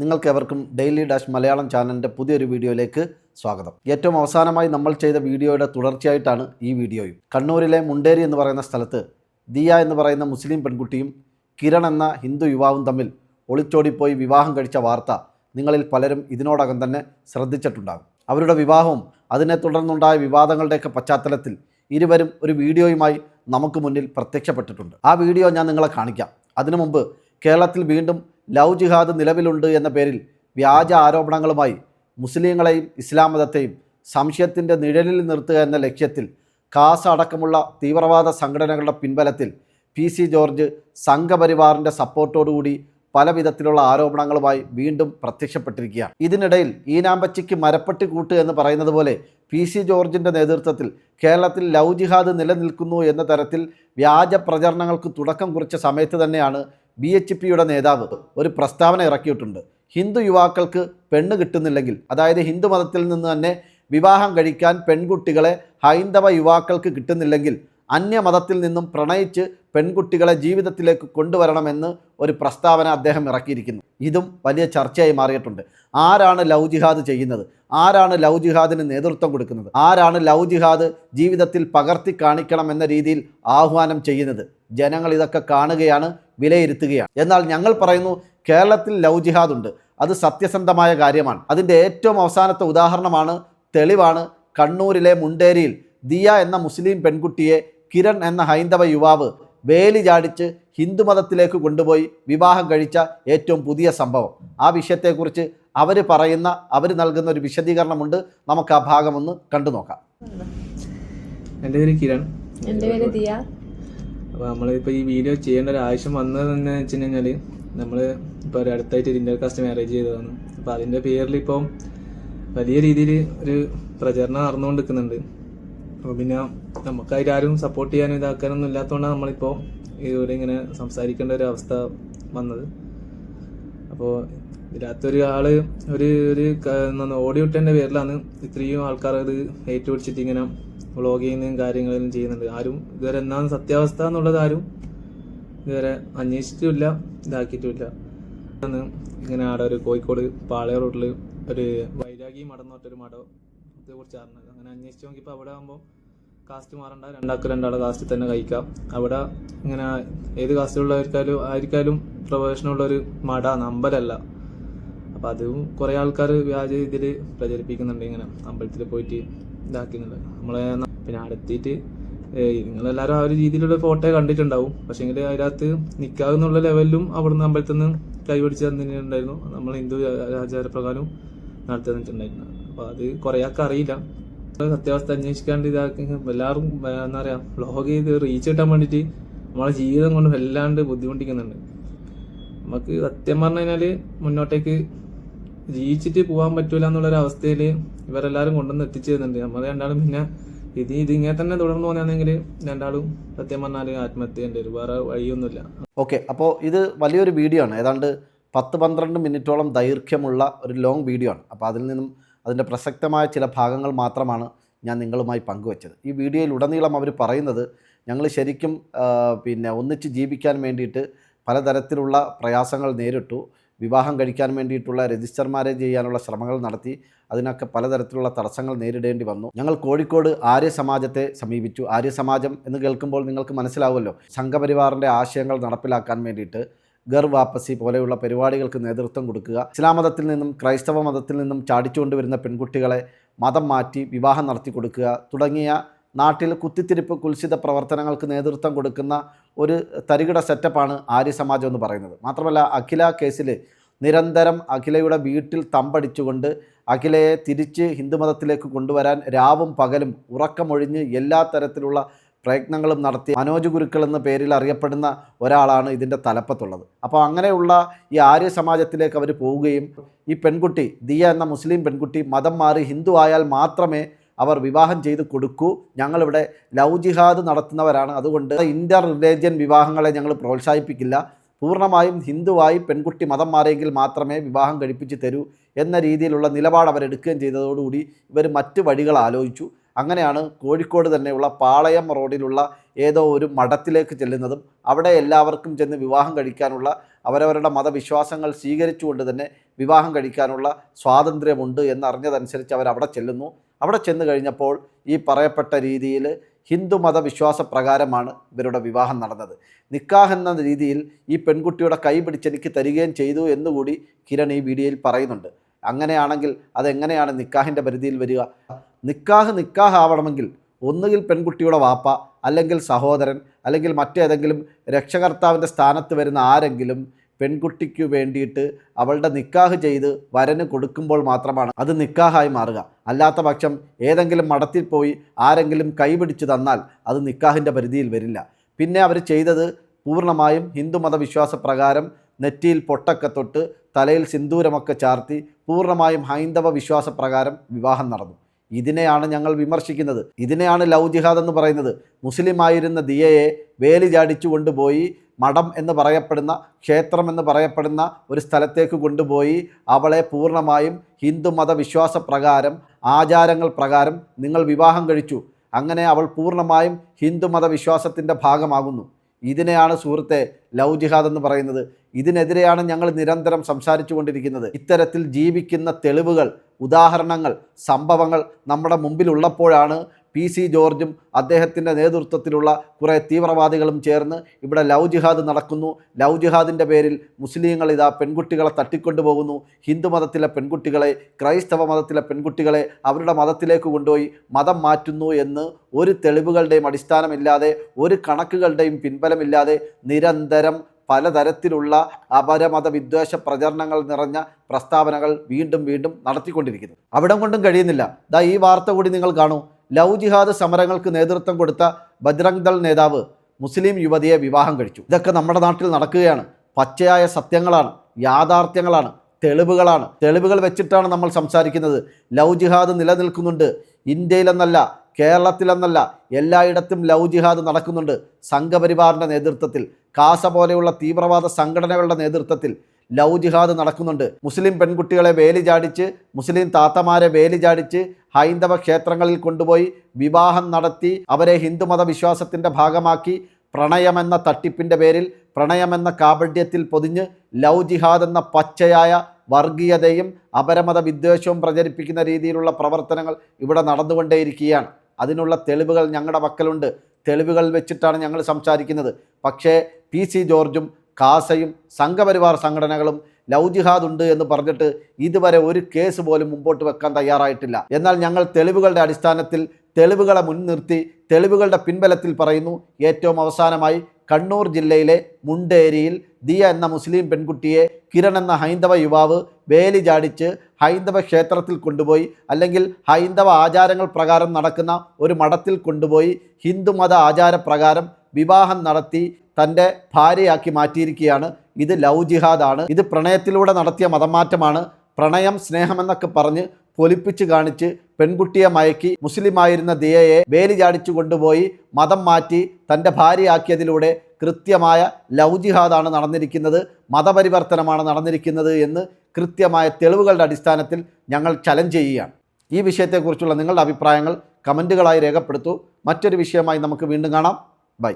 നിങ്ങൾക്കെവർക്കും daily dash Malayalam ചാനലിന്റെ പുതിയൊരു വീഡിയോയിലേക്ക് സ്വാഗതം. ഏറ്റവും അവസാനമായി നമ്മൾ ചെയ്ത വീഡിയോയുടെ തുടർച്ചയായിട്ടാണ് ഈ വീഡിയോയും. കണ്ണൂരിലെ മുണ്ടേരി എന്ന് പറയുന്ന സ്ഥലത്ത് ദിയ എന്ന് പറയുന്ന മുസ്ലിം പെൺകുട്ടിയും കിരൺ എന്ന ഹിന്ദു യുവാവും തമ്മിൽ ഒളിച്ചോടിപ്പോയി വിവാഹം കഴിച്ച വാർത്ത നിങ്ങളിൽ പലരും ഇതിനോടകം തന്നെ ശ്രദ്ധിച്ചിട്ടുണ്ടാകും. അവരുടെ വിവാഹവും അതിനെ തുടർന്നുണ്ടായ വിവാദങ്ങളുടെയൊക്കെ പശ്ചാത്തലത്തിൽ ഇരുവരും ഒരു വീഡിയോയുമായി നമുക്ക് മുന്നിൽ പ്രത്യക്ഷപ്പെട്ടിട്ടുണ്ട്. ആ വീഡിയോ ഞാൻ നിങ്ങളെ കാണിക്കാം. അതിനു മുമ്പ് കേരളത്തിൽ വീണ്ടും ലവ് ജിഹാദ് നിലവിലുണ്ട് എന്ന പേരിൽ വ്യാജ ആരോപണങ്ങളുമായി മുസ്ലിങ്ങളെയും ഇസ്ലാം മതത്തെയും സംശയത്തിന്റെ നിഴലിൽ നിർത്തുക എന്ന ലക്ഷ്യത്തിൽ കാസ അടക്കമുള്ള തീവ്രവാദ സംഘടനകളുടെ പിൻബലത്തിൽ പി സി ജോർജ് സംഘപരിവാറിന്റെ സപ്പോർട്ടോടുകൂടി പല വിധത്തിലുള്ള ആരോപണങ്ങളുമായി വീണ്ടും പ്രത്യക്ഷപ്പെട്ടിരിക്കുകയാണ്. ഇതിനിടയിൽ ഈനാമ്പച്ചിക്ക് മരപ്പെട്ടി കൂട്ട് എന്ന് പറയുന്നത് പോലെ പി സി ജോർജിന്റെ നേതൃത്വത്തിൽ കേരളത്തിൽ ലവ് ജിഹാദ് നിലനിൽക്കുന്നു എന്ന തരത്തിൽ വ്യാജ പ്രചരണങ്ങൾക്ക് തുടക്കം കുറിച്ച സമയത്ത് തന്നെയാണ് ബി എച്ച് പിയുടെ നേതാവ് ഒരു പ്രസ്താവന ഇറക്കിയിട്ടുണ്ട്. ഹിന്ദു യുവാക്കൾക്ക് പെണ്ണ് കിട്ടുന്നില്ലെങ്കിൽ അതായത് ഹിന്ദു മതത്തിൽ നിന്ന് തന്നെ വിവാഹം കഴിക്കാൻ പെൺകുട്ടികളെ ഹൈന്ദവ യുവാക്കൾക്ക് കിട്ടുന്നില്ലെങ്കിൽ അന്യമതത്തിൽ നിന്നും പ്രണയിച്ച് പെൺകുട്ടികളെ ജീവിതത്തിലേക്ക് കൊണ്ടുവരണമെന്ന് ഒരു പ്രസ്താവന അദ്ദേഹം ഇറക്കിയിരിക്കുന്നു. ഇതും വലിയ ചർച്ചയായി മാറിയിട്ടുണ്ട്. ആരാണ് ലവ് ജിഹാദ് ചെയ്യുന്നത്? ആരാണ് ലവ് ജിഹാദിന് നേതൃത്വം കൊടുക്കുന്നത്? ആരാണ് ലവ് ജിഹാദ് ജീവിതത്തിൽ പകർത്തി കാണിക്കണം എന്ന രീതിയിൽ ആഹ്വാനം ചെയ്യുന്നത്? ജനങ്ങൾ ഇതൊക്കെ കാണുകയാണ് വിലയിരുത്തുകയാണ്. എന്നാൽ ഞങ്ങൾ പറയുന്നു കേരളത്തിൽ ലവ് ജിഹാദ് ഉണ്ട്. അത് സത്യസന്ധമായ കാര്യമാണ്. അതിന്റെ ഏറ്റവും അവസാനത്തെ ഉദാഹരണമാണ് തെളിവാണ് കണ്ണൂരിലെ മുണ്ടേരിയിൽ ദിയ എന്ന മുസ്ലിം പെൺകുട്ടിയെ കിരൺ എന്ന ഹൈന്ദവ യുവാവ് വേലി ചാടിച്ച് ഹിന്ദുമതത്തിലേക്ക് കൊണ്ടുപോയി വിവാഹം കഴിച്ച ഏറ്റവും പുതിയ സംഭവം. ആ വിഷയത്തെക്കുറിച്ച് അവർ പറയുന്ന അവർ നൽകുന്ന ഒരു വിശദീകരണമുണ്ട്. നമുക്ക് ആ ഭാഗം ഒന്ന് കണ്ടു നോക്കാം. എന്റെ പേര് കിരൺ. എന്റെ പേര് ദിയ. അപ്പോൾ നമ്മളിപ്പോൾ ഈ വീഡിയോ ചെയ്യേണ്ട ഒരു ആവശ്യം വന്നതെന്ന് വെച്ച് കഴിഞ്ഞാൽ നമ്മൾ ഇപ്പോൾ ഒരു അടുത്തായിട്ട് ഒരു ഇന്റർകാസ്റ്റ് മാരേജ് ചെയ്തതാണ്. അപ്പോൾ അതിന്റെ പേരിൽ ഇപ്പം വലിയ രീതിയിൽ ഒരു പ്രചരണം നടന്നുകൊണ്ട് നിൽക്കുന്നുണ്ട് അപ്പോൾ പിന്നെ നമുക്കായിട്ട് ആരും സപ്പോർട്ട് ചെയ്യാനും ഇതാക്കാനൊന്നും ഇല്ലാത്തതുകൊണ്ടാണ് നമ്മളിപ്പോൾ ഇവിടെ ഇങ്ങനെ സംസാരിക്കേണ്ട ഒരു അവസ്ഥ വന്നത്. അപ്പോൾ ഇതിനകത്തൊരു ആൾ ഒരു ഒരു ഓഡിയോ വിട്ടതിന്റെ പേരിലാണ് ഇത്രയും ആൾക്കാർ അത് ഏറ്റുപിടിച്ചിട്ട് ഇങ്ങനെ വ്ളോഗ് ചെയ്യുന്നതും കാര്യങ്ങളും ചെയ്യുന്നുണ്ട്. ആരും ഇതുവരെ എന്നാണ് സത്യാവസ്ഥ എന്നുള്ളത് ആരും ഇതുവരെ അന്വേഷിച്ചിട്ടുമില്ല ഇതാക്കിയിട്ടുമില്ല. ഇങ്ങനെ ആടെ ഒരു കോഴിക്കോട് പാളയ റോഡിൽ ഒരു വൈരാഗി മഠം എന്ന് പറഞ്ഞൊരു മഠത്തെ കുറിച്ച് അറിഞ്ഞത്. അങ്ങനെ അന്വേഷിച്ച് നോക്കിയപ്പോൾ അവിടെ ആകുമ്പോൾ കാസ്റ്റ് മാറണ്ട രണ്ടാൾക്ക് രണ്ടാളെ കാസ്റ്റിൽ തന്നെ കഴിക്കാം. അവിടെ ഇങ്ങനെ ഏത് കാസ്റ്റിലുള്ളവർക്കാലും ആയിരിക്കാലും പ്രവേശനമുള്ളൊരു മട നമ്പലല്ല അപ്പം അതും കുറേ ആൾക്കാർ വ്യാജ ഇതിൽ പ്രചരിപ്പിക്കുന്നുണ്ട് ഇങ്ങനെ. അമ്പലത്തിൽ പോയിട്ട് ഇതാക്കുന്നുണ്ട് നമ്മളെ പിന്നെ അടുത്തിട്ട് നിങ്ങളെല്ലാവരും ആ ഒരു രീതിയിലുള്ള ഫോട്ടോ കണ്ടിട്ടുണ്ടാവും. പക്ഷേങ്കിൽ അതിനകത്ത് നിൽക്കാവുന്നുള്ള ലെവലിലും അവിടുന്ന് അമ്പലത്തിൽ നിന്ന് കൈപിടിച്ച് തന്നിട്ടുണ്ടായിരുന്നു. നമ്മൾ ഹിന്ദു ആചാരപ്രകാരം നടത്തി തന്നിട്ടുണ്ടായിരുന്നു അപ്പോൾ അത് കുറേ ആൾക്ക് അറിയില്ല സത്യാവസ്ഥ അന്വേഷിക്കാണ്ട് ഇതാക്കി. എല്ലാവരും എന്താ പറയുക വ്ളോഗ് ചെയ്ത് റീച്ച് കിട്ടാൻ വേണ്ടിയിട്ട് നമ്മളെ ജീവിതം കൊണ്ട് വല്ലാണ്ട് ബുദ്ധിമുട്ടിക്കുന്നുണ്ട്. നമുക്ക് സത്യം പറഞ്ഞു കഴിഞ്ഞാൽ മുന്നോട്ടേക്ക് ജീവിച്ചിട്ട് പോകാൻ പറ്റൂല എന്നുള്ള ഒരു അവസ്ഥയിൽ ഇവരെല്ലാവരും കൊണ്ടുവന്ന് എത്തിച്ചേരുന്നുണ്ട്. നമ്മൾ രണ്ടാളും പിന്നെ ഇത് ഇത് ഇങ്ങനെ തന്നെ തുടർന്ന് പോകുകയാണെങ്കിൽ രണ്ടാളും സത്യം പറഞ്ഞാൽ ആത്മഹത്യ വരും. വേറെ വഴിയൊന്നുമില്ല. ഓക്കെ അപ്പോൾ ഇത് വലിയൊരു വീഡിയോ ആണ്. ഏതാണ്ട് പത്ത് പന്ത്രണ്ട് മിനിറ്റോളം ദൈർഘ്യമുള്ള ഒരു ലോങ് വീഡിയോ ആണ്. അപ്പോൾ അതിൽ നിന്നും അതിന്റെ പ്രസക്തമായ ചില ഭാഗങ്ങൾ മാത്രമാണ് ഞാൻ നിങ്ങളുമായി പങ്കുവച്ചത്. ഈ വീഡിയോയിൽ ഉടനീളം അവർ പറയുന്നത് ഞങ്ങൾ ശരിക്കും പിന്നെ ഒന്നിച്ച് ജീവിക്കാൻ വേണ്ടിയിട്ട് പലതരത്തിലുള്ള പ്രയാസങ്ങൾ നേരിട്ടു. വിവാഹം കഴിക്കാൻ വേണ്ടിയിട്ടുള്ള രജിസ്റ്റർ മാരേജ് ചെയ്യാനുള്ള ശ്രമങ്ങൾ നടത്തി. അതിനൊക്കെ പലതരത്തിലുള്ള തടസ്സങ്ങൾ നേരിടേണ്ടി വന്നു. ഞങ്ങൾ കോഴിക്കോട് ആര്യ സമാജത്തെ സമീപിച്ചു. ആര്യ സമാജം എന്ന് കേൾക്കുമ്പോൾ നിങ്ങൾക്ക് മനസ്സിലാവുമല്ലോ സംഘപരിവാറിന്റെ ആശയങ്ങൾ നടപ്പിലാക്കാൻ വേണ്ടിയിട്ട് ഗർ വാപ്പസി പോലെയുള്ള പരിപാടികൾക്ക് നേതൃത്വം കൊടുക്കുക. ഇസ്ലാം മതത്തിൽ നിന്നും ക്രൈസ്തവ മതത്തിൽ നിന്നും ചാടിച്ചുകൊണ്ടുവരുന്ന പെൺകുട്ടികളെ മതം മാറ്റി വിവാഹം നടത്തി കൊടുക്കുക. തുടങ്ങിയ നാട്ടിൽ കുത്തിത്തിരിപ്പ് കുൽസിത പ്രവർത്തനങ്ങൾക്ക് നേതൃത്വം കൊടുക്കുന്ന ഒരു തരികിട സെറ്റപ്പാണ് ആര്യ സമാജം എന്ന് പറയുന്നത്. മാത്രമല്ല അഖില കേസിൽ നിരന്തരം അഖിലയുടെ വീട്ടിൽ തമ്പടിച്ചുകൊണ്ട് അഖിലയെ തിരിച്ച് ഹിന്ദുമതത്തിലേക്ക് കൊണ്ടുവരാൻ രാവും പകലും ഉറക്കമൊഴിഞ്ഞ് എല്ലാ തരത്തിലുള്ള പ്രയത്നങ്ങളും നടത്തി മനോജ് ഗുരുക്കൾ എന്ന പേരിൽ അറിയപ്പെടുന്ന ഒരാളാണ് ഇതിന്റെ തലപ്പത്തുള്ളത്. അപ്പോൾ അങ്ങനെയുള്ള ഈ ആര്യ സമാജത്തിലേക്ക് അവർ പോവുകയും ഈ പെൺകുട്ടി ദിയ എന്ന മുസ്ലിം പെൺകുട്ടി മതം മാറി ഹിന്ദു ആയാൽ മാത്രമേ അവർ വിവാഹം ചെയ്ത് കൊടുക്കൂ. ഞങ്ങളിവിടെ ലവ് ജിഹാദ് നടത്തുന്നവരാണ്. അതുകൊണ്ട് ഇന്റർ റിലേജിയൻ വിവാഹങ്ങളെ ഞങ്ങൾ പ്രോത്സാഹിപ്പിക്കില്ല. പൂർണമായും ഹിന്ദുവായി പെൺകുട്ടി മതം മാറിയെങ്കിൽ മാത്രമേ വിവാഹം കഴിപ്പിച്ച് തരൂ എന്ന രീതിയിലുള്ള നിലപാട് അവരെടുക്കുകയും ചെയ്തതോടുകൂടി ഇവർ മറ്റ് വഴികൾ ആലോചിച്ചു. അങ്ങനെയാണ് കോഴിക്കോട് തന്നെയുള്ള പാളയം റോഡിലുള്ള ഏതോ ഒരു മഠത്തിലേക്ക് ചെല്ലുന്നതും അവിടെ എല്ലാവർക്കും ചെന്ന് വിവാഹം കഴിക്കാനുള്ള അവരവരുടെ മതവിശ്വാസങ്ങൾ സ്വീകരിച്ചുകൊണ്ട് തന്നെ വിവാഹം കഴിക്കാനുള്ള സ്വാതന്ത്ര്യമുണ്ട് എന്നറിഞ്ഞതനുസരിച്ച് അവർ അവിടെ ചെല്ലുന്നു. അവിടെ ചെന്ന് കഴിഞ്ഞപ്പോൾ ഈ പറയപ്പെട്ട രീതിയിൽ ഹിന്ദു മതവിശ്വാസ പ്രകാരമാണ് ഇവരുടെ വിവാഹം നടന്നത്. നിക്കാഹ് എന്ന രീതിയിൽ ഈ പെൺകുട്ടിയുടെ കൈ പിടിച്ചെനിക്ക് തരികയും ചെയ്തു എന്നുകൂടി കിരൺ ഈ വീഡിയോയിൽ പറയുന്നുണ്ട്. അങ്ങനെയാണെങ്കിൽ അതെങ്ങനെയാണ് നിക്കാഹിന്റെ പരിധിയിൽ വരിക? നിക്കാഹ് നിക്കാഹ് ആവണമെങ്കിൽ ഒന്നുകിൽ പെൺകുട്ടിയുടെ വാപ്പ അല്ലെങ്കിൽ സഹോദരൻ അല്ലെങ്കിൽ മറ്റേതെങ്കിലും രക്ഷകർത്താവിന്റെ സ്ഥാനത്ത് വരുന്ന ആരെങ്കിലും പെൺകുട്ടിക്ക് വേണ്ടിയിട്ട് അവളുടെ നിക്കാഹ് ചെയ്ത് വരന് കൊടുക്കുമ്പോൾ മാത്രമാണ് അത് നിക്കാഹായി മാറുക. അല്ലാത്ത പക്ഷം ഏതെങ്കിലും മഠത്തിൽ പോയി ആരെങ്കിലും കൈപിടിച്ച് തന്നാൽ അത് നിക്കാഹിന്റെ പരിധിയിൽ വരില്ല. പിന്നെ അവർ ചെയ്തത് പൂർണമായും ഹിന്ദുമത വിശ്വാസപ്രകാരം നെറ്റിയിൽ പൊട്ടൊക്കെ തൊട്ട് തലയിൽ സിന്ദൂരമൊക്കെ ചാർത്തി പൂർണമായും ഹൈന്ദവ വിശ്വാസപ്രകാരം വിവാഹം നടന്നു. ഇതിനെയാണ് ഞങ്ങൾ വിമർശിക്കുന്നത്. ഇതിനെയാണ് ലവ് ജിഹാദ് എന്ന് പറയുന്നത്. മുസ്ലിമായിരുന്ന ദിയയെ വേലി ചാടിച്ചു കൊണ്ടുപോയി മഠം എന്ന് പറയപ്പെടുന്ന ക്ഷേത്രം എന്ന് പറയപ്പെടുന്ന ഒരു സ്ഥലത്തേക്ക് കൊണ്ടുപോയി അവളെ പൂർണമായും ഹിന്ദുമത വിശ്വാസപ്രകാരം ആചാരങ്ങൾ പ്രകാരം നിങ്ങൾ വിവാഹം കഴിച്ചു. അങ്ങനെ അവൾ പൂർണമായും ഹിന്ദുമത വിശ്വാസത്തിന്റെ ഭാഗമാകുന്നു. ഇതിനെയാണ് സുഹൃത്തെ ലവ് ജിഹാദ് എന്ന് പറയുന്നത്. ഇതിനെതിരെയാണ് ഞങ്ങൾ നിരന്തരം സംസാരിച്ചു കൊണ്ടിരിക്കുന്നത്. ഇത്തരത്തിൽ ജീവിക്കുന്ന തെളിവുകൾ ഉദാഹരണങ്ങൾ സംഭവങ്ങൾ നമ്മുടെ മുമ്പിലുള്ളപ്പോഴാണ് പി സി ജോർജും അദ്ദേഹത്തിന്റെ നേതൃത്വത്തിലുള്ള കുറേ തീവ്രവാദികളും ചേർന്ന് ഇവിടെ ലവ് ജിഹാദ് നടക്കുന്നു. ലവ് ജിഹാദിന്റെ പേരിൽ മുസ്ലിങ്ങൾ ഇതാ പെൺകുട്ടികളെ തട്ടിക്കൊണ്ടുപോകുന്നു. ഹിന്ദു മതത്തിലെ പെൺകുട്ടികളെ ക്രൈസ്തവ മതത്തിലെ പെൺകുട്ടികളെ അവരുടെ മതത്തിലേക്ക് കൊണ്ടുപോയി മതം മാറ്റുന്നു എന്ന് ഒരു തെളിവുകളുടെയും അടിസ്ഥാനമില്ലാതെ ഒരു കണക്കുകളുടെയും പിൻബലമില്ലാതെ നിരന്തരം പലതരത്തിലുള്ള അപരമത വിദ്വേഷ പ്രചരണങ്ങൾ നിറഞ്ഞ പ്രസ്താവനകൾ വീണ്ടും വീണ്ടും നടത്തിക്കൊണ്ടിരിക്കുന്നു. അവിടം കൊണ്ടും കഴിയുന്നില്ല. ദാ ഈ വാർത്ത കൂടി നിങ്ങൾ കാണൂ. ലവ് ജിഹാദ് സമരങ്ങൾക്ക് നേതൃത്വം കൊടുത്ത ബജ്രംഗ് ദൾ നേതാവ് മുസ്ലിം യുവതിയെ വിവാഹം കഴിച്ചു. ഇതൊക്കെ നമ്മുടെ നാട്ടിൽ നടക്കുകയാണ്. പച്ചയായ സത്യങ്ങളാണ് യാഥാർത്ഥ്യങ്ങളാണ് തെളിവുകളാണ്. തെളിവുകൾ വെച്ചിട്ടാണ് നമ്മൾ സംസാരിക്കുന്നത്. ലവ് ജിഹാദ് നിലനിൽക്കുന്നുണ്ട്. ഇന്ത്യയിലെന്നല്ല കേരളത്തിലെന്നല്ല എല്ലായിടത്തും ലവ് ജിഹാദ് നടക്കുന്നുണ്ട്. സംഘപരിവാറിന്റെ നേതൃത്വത്തിൽ. കാസ പോലെയുള്ള തീവ്രവാദ സംഘടനകളുടെ നേതൃത്വത്തിൽ ലവ് ജിഹാദ് നടക്കുന്നുണ്ട്. മുസ്ലിം പെൺകുട്ടികളെ വേലി ചാടിച്ച് മുസ്ലിം താത്തമാരെ വേലി ചാടിച്ച് ഹൈന്ദവ ക്ഷേത്രങ്ങളിൽ കൊണ്ടുപോയി വിവാഹം നടത്തി അവരെ ഹിന്ദുമത വിശ്വാസത്തിന്റെ ഭാഗമാക്കി പ്രണയമെന്ന തട്ടിപ്പിന്റെ പേരിൽ പ്രണയമെന്ന കാപഢ്യത്തിൽ പൊതിഞ്ഞ് ലവ് ജിഹാദ് എന്ന പച്ചയായ വർഗീയതയും അപരമത വിദ്വേഷവും പ്രചരിപ്പിക്കുന്ന രീതിയിലുള്ള പ്രവർത്തനങ്ങൾ ഇവിടെ നടന്നുകൊണ്ടേയിരിക്കുകയാണ്. അതിനുള്ള തെളിവുകൾ ഞങ്ങളുടെ പക്കലുണ്ട്. തെളിവുകൾ വെച്ചിട്ടാണ് ഞങ്ങൾ സംസാരിക്കുന്നത്. പക്ഷേ പി സി ജോർജും കാസയും സംഘപരിവാർ സംഘടനകളും ലവ് ജിഹാദ് ഉണ്ട് എന്ന് പറഞ്ഞിട്ട് ഇതുവരെ ഒരു കേസ് പോലും മുമ്പോട്ട് വെക്കാൻ തയ്യാറായിട്ടില്ല. എന്നാൽ ഞങ്ങൾ തെളിവുകളുടെ അടിസ്ഥാനത്തിൽ തെളിവുകളെ മുൻനിർത്തി തെളിവുകളുടെ പിൻബലത്തിൽ പറയുന്നു ഏറ്റവും അവസാനമായി കണ്ണൂർ ജില്ലയിലെ മുണ്ടേരിയിൽ ദിയ എന്ന മുസ്ലിം പെൺകുട്ടിയെ കിരൺ എന്ന ഹൈന്ദവ യുവാവ് വേലി ചാടിച്ച് ഹൈന്ദവ ക്ഷേത്രത്തിൽ കൊണ്ടുപോയി അല്ലെങ്കിൽ ഹൈന്ദവ ആചാരങ്ങൾ പ്രകാരം നടക്കുന്ന ഒരു മഠത്തിൽ കൊണ്ടുപോയി ഹിന്ദുമത ആചാരപ്രകാരം വിവാഹം നടത്തി തന്റെ ഭാര്യയാക്കി മാറ്റിയിരിക്കുകയാണ്. ഇത് ലവ് ജിഹാദാണ്. ഇത് പ്രണയത്തിലൂടെ നടത്തിയ മതമാറ്റമാണ്. പ്രണയം സ്നേഹമെന്നൊക്കെ പറഞ്ഞ് പൊലിപ്പിച്ച് കാണിച്ച് പെൺകുട്ടിയെ മയക്കി മുസ്ലിമായിരുന്ന ദിയയെ വേലി ചാടിച്ചു കൊണ്ടുപോയി മതം മാറ്റി തന്റെ ഭാര്യയാക്കിയതിലൂടെ കൃത്യമായ ലവ് ജിഹാദാണ് നടന്നിരിക്കുന്നത്. മതപരിവർത്തനമാണ് നടന്നിരിക്കുന്നത് എന്ന് കൃത്യമായ തെളിവുകളുടെ അടിസ്ഥാനത്തിൽ ഞങ്ങൾ ചലഞ്ച് ചെയ്യുകയാണ്. ഈ വിഷയത്തെക്കുറിച്ചുള്ള നിങ്ങളുടെ അഭിപ്രായങ്ങൾ കമന്റുകളായി രേഖപ്പെടുത്തൂ. മറ്റൊരു വിഷയമായി നമുക്ക് വീണ്ടും കാണാം. ബൈ.